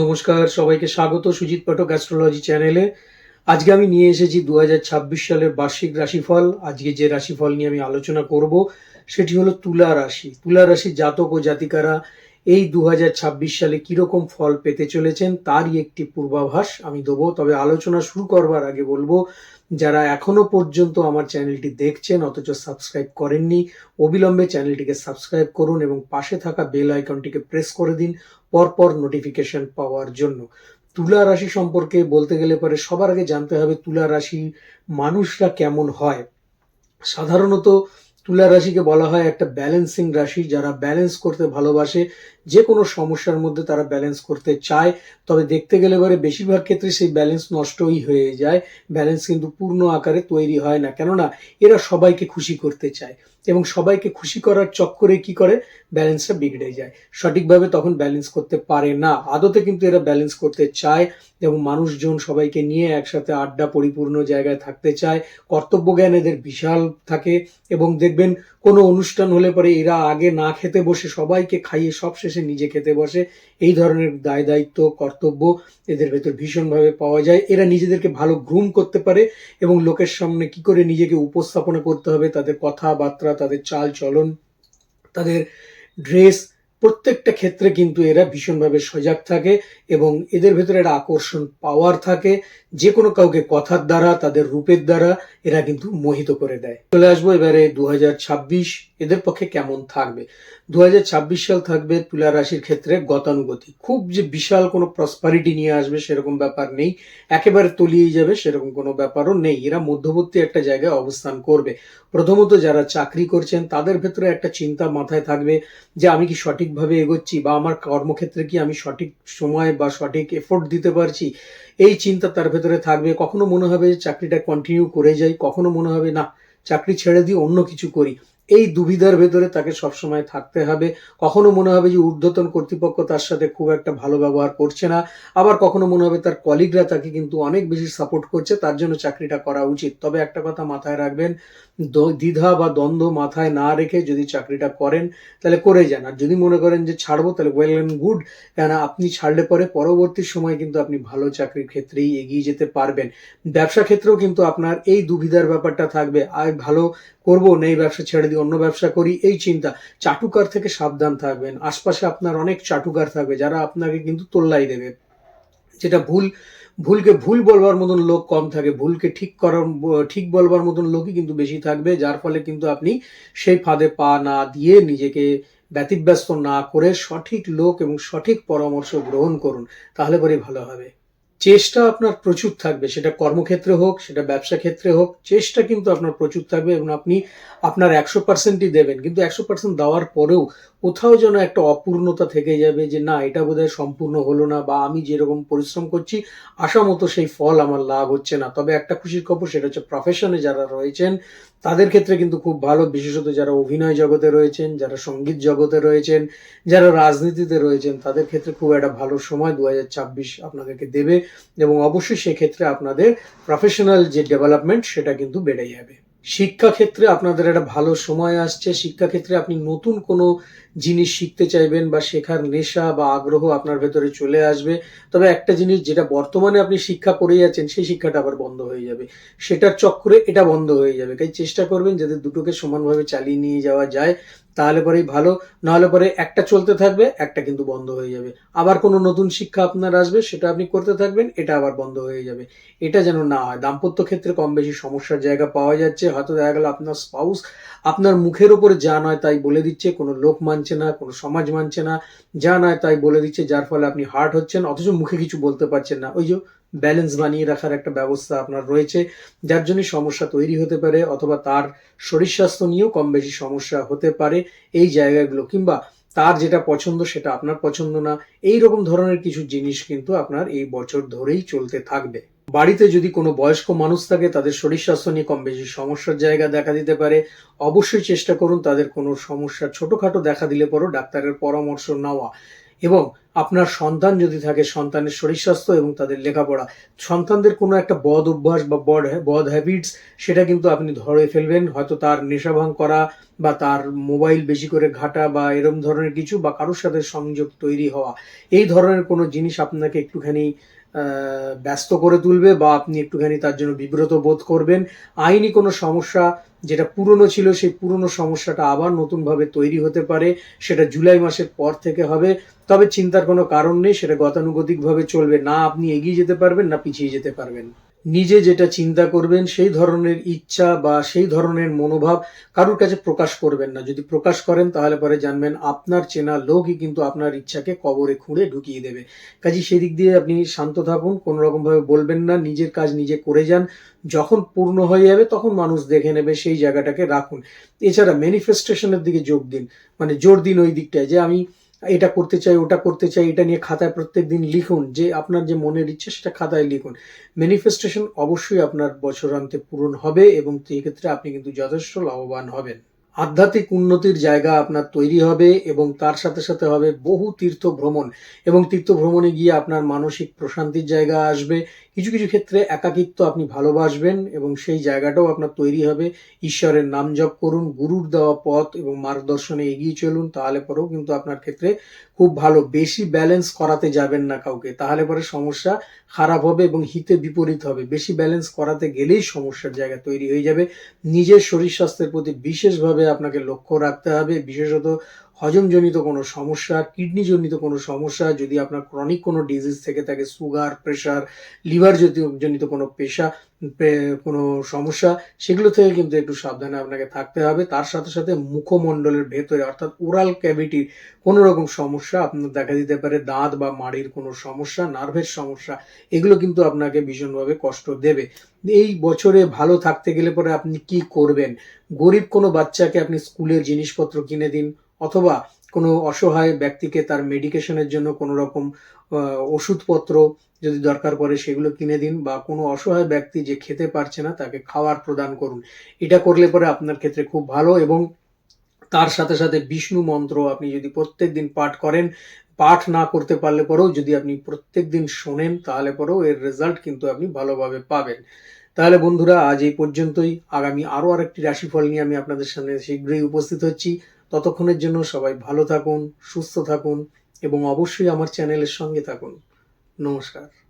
নমস্কার, সবাইকে স্বাগত সুজিত পাঠক অ্যাস্ট্রোলজি চ্যানেলে আজকে আমি নিয়ে এসেছি দু হাজার ছাব্বিশ সালের বার্ষিক রাশিফল। আজকে যে রাশিফল নিয়ে আমি আলোচনা করব, সেটি হলো তুলা রাশি। তুলা রাশির জাতক ও জাতিকারা এই দু হাজার ছাব্বিশ সালে কীরকম ফল পেতে চলেছেন, তারই একটি পূর্বাভাস আমি দেবো। তবে আলোচনা শুরু করবার আগে বলব, যারা এখনও পর্যন্ত আমার চ্যানেলটি দেখছেন, অথচ সাবস্ক্রাইব করেননি, অবিলম্বে চ্যানেলটিকে সাবস্ক্রাইব করুন এবং পাশে থাকা বেল আইকনটিকে প্রেস করে দিন। পরপর নোটিফিকেশন পাওয়ার জন্য। তুলা রাশি সম্পর্কে বলতে গেলে পরে সবার আগে জানতে হবে তুলা রাশি মানুষরা কেমন হয়। সাধারণত তুলা রাশিকে বলা হয় একটা ব্যালেন্সিং রাশি। যারা ব্যালেন্স করতে ভালোবাসে, যে কোনো সমস্যার মধ্যে তারা ব্যালেন্স করতে চায়। তবে দেখতে গেলে পরে বেশিরভাগ ক্ষেত্রে সেই ব্যালেন্স নষ্টই হয়ে যায়। ব্যালেন্স কিন্তু পূর্ণ আকারে তৈরি হয় না। কেননা, এরা সবাইকে খুশি করতে চায় এবং সবাইকে খুশি করার চক্করে কি করে? ব্যালেন্সটা বিগড়ে যায়। সঠিকভাবে তখন ব্যালেন্স করতে পারে না। আদতে কিন্তু এরা ব্যালেন্স করতে চায় এবং মানুষজন সবাইকে নিয়ে একসাথে আড্ডা পরিপূর্ণ জায়গায় থাকতে চায়। কর্তব্য জ্ঞান এদের বিশাল থাকে এবং দেখবেন কোনো অনুষ্ঠান হলে পরে এরা আগে না খেতে বসে, সবাইকে খাইয়ে সব শেষে নিজে খেতে বসে। এই ধরনের দায় দায়িত্ব, কর্তব্য এদের ভেতর ভীষণভাবে পাওয়া যায়। এরা নিজেদেরকে ভালো গ্রুম করতে পারে এবং লোকের সামনে কি করে নিজেকে উপস্থাপনা করতে হবে, তাদের কথাবার্তা, তাদের চাল চলন তাদের ড্রেস প্রত্যেকটা ক্ষেত্রে কিন্তু এরা ভীষণভাবে সজাগ থাকে এবং এদের ভেতরে একটা আকর্ষণ পাওয়ার থাকে। যে কোনো কাউকে কথার দ্বারা, তাদের রূপের দ্বারা এরা কিন্তু মোহিত করে দেয়। চলে আসব এবারে দু এদের পক্ষে কেমন থাকবে? দু সাল থাকবে তুলা রাশির ক্ষেত্রে গতানুগতিক। খুব যে বিশাল কোনো প্রসপারিটি নিয়ে আসবে সেরকম ব্যাপার নেই। একেবারে তলিয়ে যাবে সেরকম কোনো ব্যাপারও নেই। এরা মধ্যবর্তী একটা জায়গায় অবস্থান করবে। প্রথমত যারা চাকরি করছেন, তাদের ভেতরে একটা চিন্তা মাথায় থাকবে যে আমি কি সঠিকভাবে এগোচ্ছি বা আমার কর্মক্ষেত্রে কি আমি সঠিক সময় বা সঠিক এফোর্ট দিতে পারছি, এই চিন্তা তার ভেতরে থাকবে। কখনো মনে হবে চাকরিটা কন্টিনিউ করে যাই, কখনো মনে হবে না, চাকরি ছেড়ে দিয়ে অন্য কিছু করি। এই দুবিধার ভেতরে তাকে সবসময় থাকতে হবে। কখনো মনে হবে যে ঊর্ধ্বতন কর্তৃপক্ষ তার সাথে খুব একটা ভালো ব্যবহার করছে না। আবার কখনো মনে হবে তার কলিগরা তাকে কিন্তু অনেক বেশি সাপোর্ট করছে, তার জন্য চাকরিটা করা উচিত। তবে একটা কথা মাথায় রাখবেন দ্বিধা বা দ্বন্দ্ব মাথায় না রেখে যদি চাকরিটা করেন, তাহলে করে যান। আর যদি মনে করেন যে ছাড়বো, তাহলে ওয়েল অ্যান্ড গুড কেন আপনি ছাড়লে পরে পরবর্তী সময় কিন্তু আপনি ভালো চাকরির ক্ষেত্রেই এগিয়ে যেতে পারবেন। ব্যবসা ক্ষেত্রেও কিন্তু আপনার এই দুবিধার ব্যাপারটা থাকবে আর ভালো করব না এই ব্যবসা ছেড়ে অন্য ব্যবসা করি, এই চিন্তা। চাটুকার থেকে সাবধান থাকবেন। আশপাশে আপনার অনেক চাটুকার থাকবে, যারা আপনাকে কিন্তু তোল্লাই দেবে। যেটা ভুল, ভুলকে ভুল বলবার মতন লোক কম থাকে, ভুলকে ঠিক করার, ঠিক বলবার মতন লোকই কিন্তু বেশি থাকবে, যার ফলে কিন্তু আপনি সেই ফাঁদে পা না দিয়ে নিজেকে ব্যতিব্যস্ত না করে সঠিক লোক এবং সঠিক পরামর্শ গ্রহণ করুন, তাহলে পরে ভালো হবে। চেষ্টা আপনার প্রচুর থাকবে। সেটা কর্মক্ষেত্রে হোক, সেটা ব্যবসা ক্ষেত্রে হোক, চেষ্টা কিন্তু আপনার প্রচুর থাকবে এবং আপনি আপনার একশো পার্সেন্টই দেবেন। কিন্তু একশো পার্সেন্ট দেওয়ার পরেও কোথাও যেন একটা অপূর্ণতা থেকে যাবে যে, না, এটা বোধহয় সম্পূর্ণ হলো না বা আমি যেরকম পরিশ্রম করছি, আশা মতো সেই ফল আমার লাভ হচ্ছে না। তবে একটা খুশির খবর সেটা হচ্ছে প্রফেশনে যারা রয়েছেন, তাদের ক্ষেত্রে কিন্তু খুব ভালো, বিশেষত যারা অভিনয় জগতে রয়েছেন, যারা সংগীত জগতে রয়েছেন, যারা রাজনীতিতে রয়েছেন, তাদের ক্ষেত্রে খুব একটা ভালো সময় দু হাজার ছাব্বিশ আপনাদেরকে দেবে এবং অবশ্যই সেক্ষেত্রে আপনাদের প্রফেশনাল যে ডেভেলপমেন্ট সেটা কিন্তু বেড়ে যাবে। শিক্ষাক্ষেত্রে আপনাদের একটা ভালো সময় আসছে, শিক্ষাক্ষেত্রে আপনি নতুন কোনো জিনিস শিখতে চাইবেন বা শেখার নেশা বা আগ্রহ আপনার ভেতরে চলে আসবে, তবে একটা জিনিস যেটা বর্তমানে আপনি শিক্ষা করে যাচ্ছেন সেই শিক্ষাটা আবার বন্ধ হয়ে যাবে। সেটার চক্করে এটা বন্ধ হয়ে যাবে। তাই চেষ্টা করবেন যাতে দুটোকে সমানভাবে চালিয়ে নিয়ে যাওয়া যায়, তাহলে পরেই ভালো, নাহলে পরে একটা চলতে থাকবে, একটা কিন্তু বন্ধ হয়ে যাবে। আবার কোনো নতুন শিক্ষা আপনার আসবে, সেটা আপনি করতে থাকবেন, এটা আবার বন্ধ হয়ে যাবে। এটা যেন না হয়। দাম্পত্য ক্ষেত্রে কম বেশি সমস্যার জায়গা পাওয়া যাচ্ছে। হয়তো দেখা গেল আপনার স্পাউস আপনার মুখের উপরে যা নয় তাই বলে দিচ্ছে, কোনো লোক মানছে না, কোনো সমাজ মানছে না, যা নয় তাই বলে দিচ্ছে, যার ফলে আপনি হার্ট হচ্ছেন, অথচ মুখে কিছু বলতে পারছেন না। ওই যে ব্যালেন্স বানিয়ে রাখার একটা ব্যবস্থা আপনার রয়েছে, যার জন্য সমস্যা তৈরি হতে পারে, অথবা তার শরীর স্বাস্থ্য নিয়েও কম বেশি সমস্যা হতে পারে এই জায়গাগুলো, কিংবা তার যেটা পছন্দ সেটা আপনার পছন্দ না এই রকম ধরনের কিছু জিনিস কিন্তু আপনার এই বছর ধরেই চলতে থাকবে। বাড়িতে যদি কোনো বয়স্ক মানুষ থাকে, তাদের শরীর স্বাস্থ্য নিয়ে কম বেশি সমস্যার জায়গা দেখা দিতে পারে। অবশ্যই চেষ্টা করুন, তাদের কোনো সমস্যা ছোটোখাটো দেখা দিলে পরও ডাক্তারের পরামর্শ নেওয়া। এবং আপনার সন্তান যদি থাকে, সন্তানের শরীর স্বাস্থ্য এবং তাদের লেখাপড়া, সন্তানদের কোনো একটা বদ অভ্যাস বা বদ বদ হ্যাবিটস সেটা কিন্তু আপনি ধরে ফেলবেন। হয়তো তার নেশাভাং করা বা তার মোবাইল বেশি করে ঘাটা বা এরম ধরনের কিছু বা কারোর সাথে সংযোগ তৈরি হওয়া। এই ধরনের কোনো জিনিস আপনাকে একটুখানি ব্যস্ত করে তুলবে বা আপনি একটুখানি তার জন্য বিব্রত বোধ করবেন। আইনি কোনো সমস্যা যেটা পুরনো ছিল, সেই পুরনো সমস্যাটা আবার নতুনভাবে তৈরি হতে পারে। সেটা জুলাই মাসের পর থেকে হবে। তবে চিন্তার কোনো কারণ নেই, সেটা গতানুগতিকভাবে চলবে। না আপনি এগিয়ে যেতে পারবেন, না পিছিয়ে যেতে পারবেন। নিজে যেটা চিন্তা করবেন, সেই ধরনের ইচ্ছা বা সেই ধরনের মনোভাব কারোর কাছে প্রকাশ করবেন না। যদি প্রকাশ করেন, তাহলে পরে জানবেন আপনার চেনা লোকই কিন্তু আপনার ইচ্ছাকে কবরে খুঁড়ে ঢুকিয়ে দেবে। কাজে সেই দিক দিয়ে আপনি শান্ত থাকুন কোনো রকম ভাবে বলবেন না, নিজের কাজ নিজে করে যান। যখন পূর্ণ হয়ে যাবে, তখন মানুষ দেখে নেবে, সেই জায়গাটাকে রাখুন। এছাড়া ম্যানিফেস্টেশনের দিকে যোগ দিন। মানে জোর দিন ওই দিকটায় যে আমি এটা করতে চাই, ওটা করতে চাই, এটা নিয়ে খাতায় প্রত্যেক দিন লিখুন, যে আপনার যে মনের ইচ্ছে সেটা খাতায় লিখুন। ম্যানিফেস্টেশন অবশ্যই আপনার বছরান্তে পূরণ হবে এবং সেই ক্ষেত্রে আপনি কিন্তু যথেষ্ট লাভবান হবেন। আধ্যাত্মিক উন্নতির জায়গা আপনার তৈরি হবে এবং তার সাথে সাথে হবে বহু তীর্থ ভ্রমণ এবং তীর্থ ভ্রমণে গিয়ে আপনার মানসিক প্রশান্তির জায়গা আসবে। কিছু কিছু ক্ষেত্রে একাকিত্ব আপনি ভালোবাসবেন এবং সেই জায়গাটাও আপনার তৈরি হবে। ঈশ্বরের নাম জপ করুন, গুরুর দেওয়া পথ এবং মার্গদর্শনে এগিয়ে চলুন, তাহলে পরেও কিন্তু আপনার ক্ষেত্রে খুব ভালো। বেশি ব্যালেন্স করাতে যাবেন না কাউকে, তাহলে পরে সমস্যা খারাপ হবে এবং হিতে বিপরীত হবে। বেশি ব্যালেন্স করাতে গেলেই সমস্যার জায়গা তৈরি হয়ে যাবে। নিজের শরীর স্বাস্থ্যের প্রতি বিশেষভাবে আপনাকে লক্ষ্য রাখতে হবে। বিশেষত হজমজনিত কোনো সমস্যা, কিডনিজনিত কোনো সমস্যা, যদি আপনার ক্রনিক কোনো ডিজিজ থেকে থাকে সুগার প্রেশার লিভার জনিত কোনো পেশা কোনো সমস্যা, সেগুলো থেকে কিন্তু একটু সাবধানে আপনাকে থাকতে হবে। তার সাথে সাথে মুখমণ্ডলের ভেতরে, অর্থাৎ ওরাল ক্যাভিটির কোনো রকম সমস্যা আপনার দেখা দিতে পারে, দাঁত বা মাড়ির কোনো সমস্যা নার্ভের সমস্যা, এগুলো কিন্তু আপনাকে ভীষণভাবে কষ্ট দেবে। এই বছরে ভালো থাকতে গেলে পরে আপনি কি করবেন? গরিব কোনো বাচ্চাকে আপনি স্কুলের জিনিসপত্র কিনে দিন অথবা কোনো অসহায় ব্যক্তিকে তার মেডিকেশনের জন্য কোনো রকম ওষুধপত্র যদি দরকার পড়ে সেগুলো কিনে দিন বা কোনো অসহায় ব্যক্তি যে খেতে পারছে না তাকে খাওয়ার প্রদান করুন। এটা করলে পরে আপনার ক্ষেত্রে খুব ভালো এবং তার সাথে সাথে বিষ্ণু মন্ত্র আপনি যদি প্রত্যেক দিন পাঠ করেন, পাঠ না করতে পারলে পরেও যদি আপনি প্রত্যেক দিন শোনেন তাহলে পরেও এর রেজাল্ট কিন্তু আপনি ভালোভাবে পাবেন। তাহলে বন্ধুরা আজ এই পর্যন্তই। আগামী আরও আরেকটি রাশিফল নিয়ে আমি আপনাদের সামনে শীঘ্রই উপস্থিত হচ্ছি। ততক্ষণের জন্য সবাই ভালো থাকুন সুস্থ থাকুন এবং অবশ্যই আমার চ্যানেলের সঙ্গে থাকুন। নমস্কার।